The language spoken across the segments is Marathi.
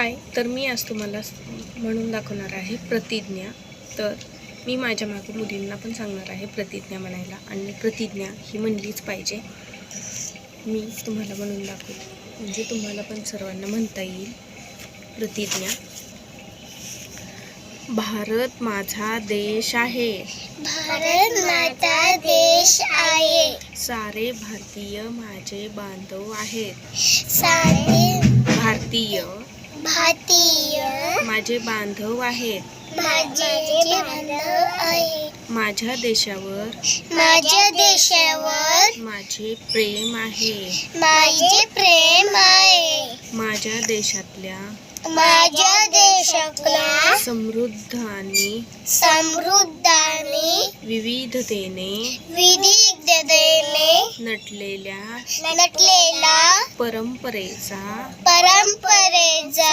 हाय तर मी आज तुम्हाला म्हणून दाखवणार आहे प्रतिज्ञा. तर मी माझ्या मागे मुलींना पण सांगणार आहे प्रतिज्ञा म्हणायला. आणि प्रतिज्ञा ही म्हणलीच पाहिजे. मी तुम्हाला म्हणून दाखवते म्हणजे तुम्हाला पण सर्वांना म्हणता येईल. प्रतिज्ञा. भारत माझा देश आहे. भारत माझा देश आहे. सारे भारतीय माझे बांधव आहेत. सारे भारतीय भारतीय माझे बांधव आहेत. माझे बांधव आहे माझ्या देशावर माझ्या देशावर माझे प्रेम आहे. माझे प्रेम आहे. माझ्या देशातल्या माझ्या देशातला समृद्ध आणि समृद्ध आणि विविधतेने विविधतेने नटलेल्या नटलेला परंपरेचा परंपरेचा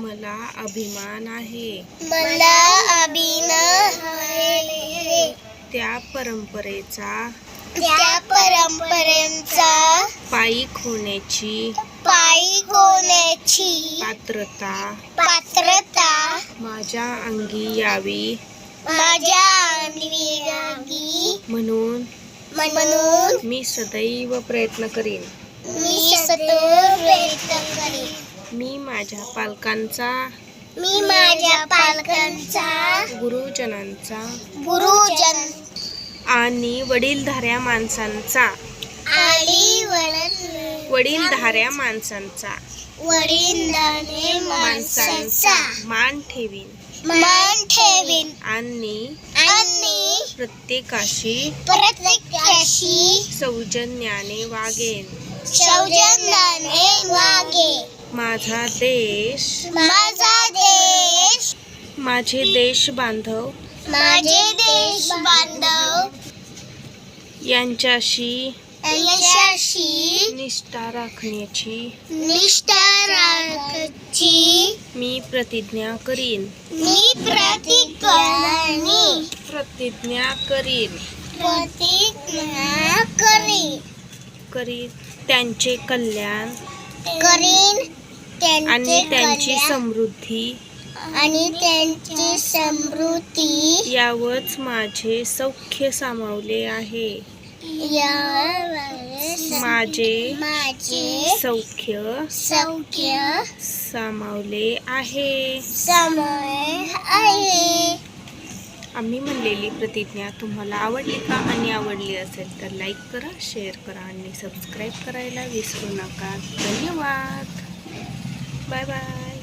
मला अभिमान आहे. मला अभिमान आहे. त्या परंपरेचा त्या परंपरेचा पायीक होण्याची पायी होण्याची पात्रता पात्रता माझ्या अंगी यावी. माझ्या अंगी म्हणून म्हणून मी सदैव प्रयत्न करीन. मी सतत प्रयत्न करेन मी माझ्या पालकांचा मी माझ्या पालकांचा गुरुजनांचा गुरुजन आणि वडीलधाऱ्या माणसांचा आणि वडील वडीलधाऱ्या माणसांचा वडीलधारे माणसांचा मान ठेवीन. मान ठेवीन. आणि आणि प्रत्येकाशी प्रत्येकाशी सौजन्याने वागेन. सौजन्याने वागे। माझा देश माझा देश माझे देश बांधव माझे देश बांधव। यांच्याशी यशाशी निष्ठा राखण्याची निष्ठा राखची मी प्रतिज्ञा करीन. मी प्रतिज्ञानी प्रतिज्ञा करीन. प्रतिज्ञा करी करीन त्यांचे कल्याण करीन आणि त्यांचे समृद्धी. आणि त्यांची समृद्धी यावच माझे सौख्य सामावले आहे. माझे माझे सौख्य सौख्य सामावले आहे. समय आहे. आम्ही म्हणलेली प्रतिज्ञा तुम्हाला आवडली का आणि आवडली असेल तर लाईक करा शेअर करा आणि सबस्क्राईब करायला विसरू नका. धन्यवाद. Bye bye